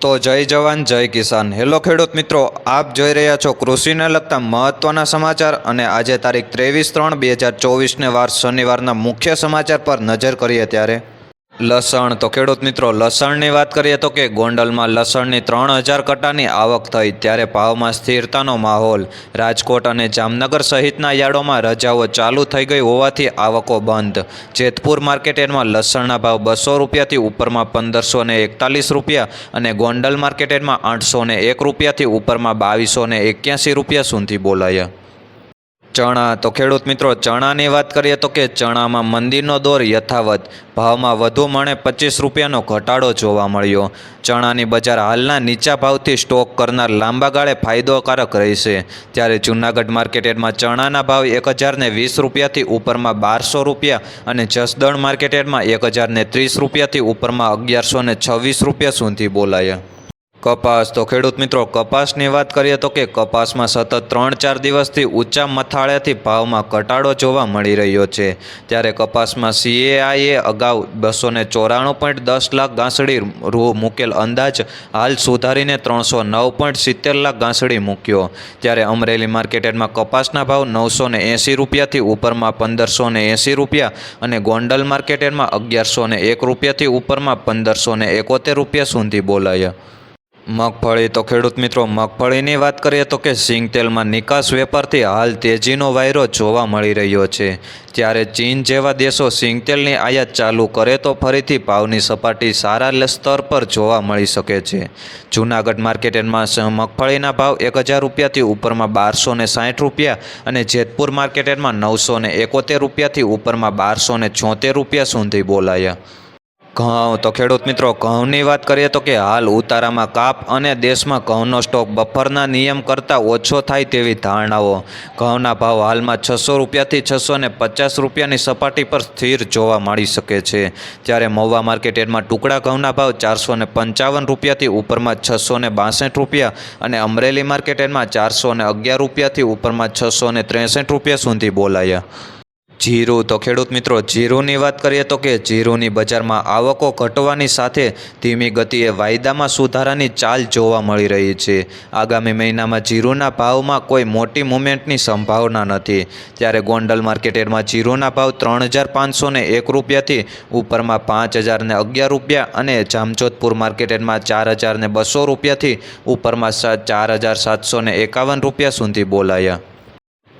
તો જય જવાન, જય કિસાન. હેલો ખેડૂત મિત્રો, આપ જોઈ રહ્યા છો કૃષિને લગતા મહત્ત્વના સમાચાર અને આજે તારીખ ત્રેવીસ ત્રણ બે હજાર ચોવીસને વાર શનિવારના મુખ્ય સમાચાર પર નજર કરીએ ત્યારે લસણ. તો ખેડૂત મિત્રો, લસણની વાત કરીએ તો કે ગોંડલમાં લસણની ત્રણ હજાર કટાની આવક થઈ, ત્યારે ભાવમાં સ્થિરતાનો માહોલ. રાજકોટ અને જામનગર સહિતના યાર્ડોમાં રજાઓ ચાલુ થઈ ગઈ હોવાથી આવકો બંધ. જેતપુર માર્કેટમાં લસણના ભાવ બસો રૂપિયાથી ઉપરમાં પંદરસો ને એકતાલીસ રૂપિયા અને ગોંડલ માર્કેટમાં આઠસો ને એક રૂપિયાથી ઉપરમાં બાવીસો ને એક્યાસી રૂપિયા સુધી બોલાયા. ચણા. તો ખેડૂત મિત્રો, ચણાની વાત કરીએ તો કે ચણામાં મંદીનો દોર યથાવત ભાવમાં વધુ મણે પચીસ રૂપિયાનો ઘટાડો જોવા મળ્યો. ચણાની બજાર હાલના નીચા ભાવથી સ્ટોક કરનાર લાંબા ગાળે ફાયદોકારક રહેશે. ત્યારે જૂનાગઢ માર્કેટમાં ચણાના ભાવ એક હજારને વીસ રૂપિયાથી ઉપરમાં બારસો રૂપિયા અને જસદણ માર્કેટમાં એક હજારને ત્રીસ રૂપિયાથી ઉપરમાં અગિયારસો છવ્વીસ રૂપિયા સુધી બોલાયા. કપાસ. તો ખેડૂત મિત્રો, કપાસની વાત કરીએ તો કે કપાસમાં સતત ત્રણ ચાર દિવસથી ઊંચા મથાળેથી ભાવમાં ઘટાડો જોવા મળી રહ્યો છે. ત્યારે કપાસમાં સીએઆઈએ અગાઉ બસો ને ચોરાણું પોઈન્ટ દસ લાખ ગાંસડી રૂ મૂકેલ અંદાજ હાલ સુધારીને ત્રણસો નવ પોઈન્ટ સિત્તેર લાખ ગાંસડી મૂક્યો. ત્યારે અમરેલી માર્કેટમાં કપાસના ભાવ નવસો ને એંસી રૂપિયાથી ઉપરમાં પંદરસો ને એંસી રૂપિયા અને ગોંડલ માર્કેટમાં અગિયારસો ને એક રૂપિયાથી ઉપરમાં પંદરસો ને એકોતેર રૂપિયા સુધી બોલાયા. મગફળી તો ખેડૂત મિત્રો, મગફળીની વાત કરીએ તો કે સિંગતેલમાં નિકાસ વેપારથી હાલ તેજીનો વાયરો જોવા મળી રહ્યો છે. ત્યારે ચીન જેવા દેશો સિંગતેલની આયાત ચાલુ કરે તો ફરીથી ભાવની સપાટી સારા સ્તર પર જોવા મળી શકે છે. જૂનાગઢ માર્કેટમાં મગફળીના ભાવ એક હજાર રૂપિયાથી ઉપરમાં બારસો ને સાઠ રૂપિયા અને જેતપુર માર્કેટમાં નવસો ને એકોતેર રૂપિયાથી ઉપરમાં બારસો ને છોતેર રૂપિયા સુધી બોલાયા. ઘઉં. તો ખેડૂત મિત્રો, ઘઉંની વાત કરીએ તો કે હાલ ઉતારામાં કાપ અને દેશમાં ઘઉંનો સ્ટોક બફરના નિયમ કરતાં ઓછો થાય તેવી ધારણાઓ. ઘઉંના ભાવ હાલમાં છસો રૂપિયાથી છસો ને પચાસ રૂપિયાની સપાટી પર સ્થિર જોવા મળી શકે છે. જ્યારે મહુવા માર્કેટમાં ટુકડા ઘઉંના ભાવ ચારસો ને પંચાવન રૂપિયાથી ઉપરમાં છસો ને બાસઠ રૂપિયા અને અમરેલી માર્કેટમાં ચારસો ને અગિયાર રૂપિયાથી ઉપરમાં છસો ને ત્રેસઠ રૂપિયા સુધી બોલાયા. જીરું. તો ખેડૂત મિત્રો, જીરુંની વાત કરીએ તો કે જીરુંની બજારમાં આવકો ઘટવાની સાથે ધીમી ગતિએ વાયદામાં સુધારાની ચાલ જોવા મળી રહી છે. આગામી મહિનામાં જીરુંના ભાવમાં કોઈ મોટી મુવમેન્ટની સંભાવના નથી. ત્યારે ગોંડલ માર્કેટમાં જીરુંના ભાવ ત્રણ હજાર પાંચસો ને એક રૂપિયાથી ઉપરમાં પાંચ હજાર ને અગિયાર રૂપિયા અને જામજોધપુર માર્કેટમાં ચાર હજાર ને બસો રૂપિયાથી ઉપરમાં ચાર હજાર સાતસો એકાવન રૂપિયા સુધી બોલાયા.